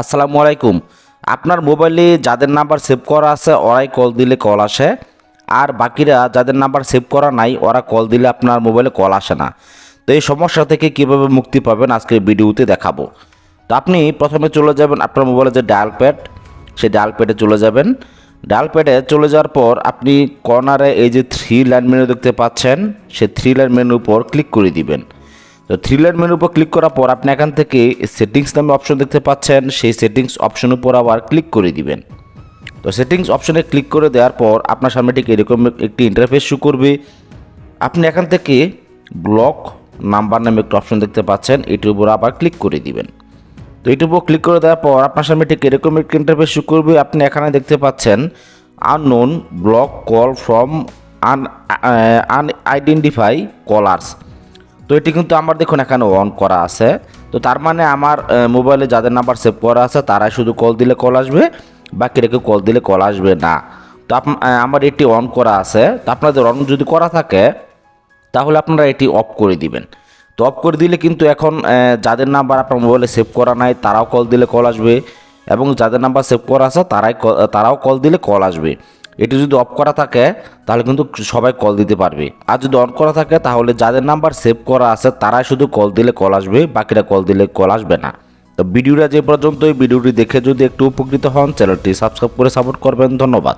আসসালামু আলাইকুম। আপনার মোবাইলে যাদের নাম্বার সেভ করা আছে, ওরাই কল দিলে কল আসে। আর বাকিরা যাদের নাম্বার সেভ করা নাই, ওরা কল দিলে আপনার মোবাইলে কল আসে না। তো এই সমস্যা থেকে কীভাবে মুক্তি পাবেন, আজকের ভিডিওতে দেখাবো। তো আপনি প্রথমে চলে যাবেন আপনার মোবাইলে যে ডায়াল প্যাড, সেই ডায়াল প্যাডে চলে যাবেন। ডায়াল প্যাডে চলে যাওয়ার পর আপনি কর্নারে এই যে থ্রি লাইন মেনু দেখতে পাচ্ছেন, সেই থ্রি লাইন মেনুর উপর ক্লিক করে দিবেন। তো থ্রি লাইন মেনুর উপর ক্লিক করার পর আপনি এখান থেকে সেটিংস নামে অপশন দেখতে পাচ্ছেন, সেই সেটিংস অপশনের উপর আবার ক্লিক করে দিবেন। তো সেটিংস অপশনে ক্লিক করে দেওয়ার পর আপনার সামনে ঠিক এরকম একটি ইন্টারফেস শু করবে। আপনি এখান থেকে ব্লক নাম্বার নামে একটি অপশন দেখতে পাচ্ছেন, এটির উপর আবার ক্লিক করে দিবেন। তো এটির উপর ক্লিক করে দেওয়ার পর আপনার সামনে ঠিক এরকম একটি ইন্টারফেস শু করবে। আপনি এখানে দেখতে পাচ্ছেন unknown block call from un unidentify callers তো এটি কিন্তু আমার দেখুন এখানে অন করা আছে। তো তার মানে আমার মোবাইলে যাদের নাম্বার সেভ করা আছে, তারাই শুধু কল দিলে কল আসবে বাকি রেখে কল দিলে কল আসবে না। তো আমার এটি অন করা আছে। তো আপনাদের অন যদি করা থাকে, তাহলে আপনারা এটি অফ করে দিবেন। তো অফ করে দিলে কিন্তু এখন যাদের নাম্বার আপনার মোবাইলে সেভ করা নাই, তারাও কল দিলে কল আসবে। এবং যাদের নাম্বার সেভ করা আছে, তারাই তারাও কল দিলে কল আসবে। এটি যদি অফ করা থাকে, তাহলে কিন্তু সবাই কল দিতে পারবে। আর যদি অন করা থাকে, তাহলে যাদের নাম্বার সেভ করা আছে, তারাই শুধু কল দিলে কল আসবে, বাকিরা কল দিলে কল আসবে না। তো ভিডিওটা যে পর্যন্ত এই ভিডিওটি দেখে যদি একটু উপকৃত হন চ্যানেলটি সাবস্ক্রাইব করে সাপোর্ট করবেন। ধন্যবাদ।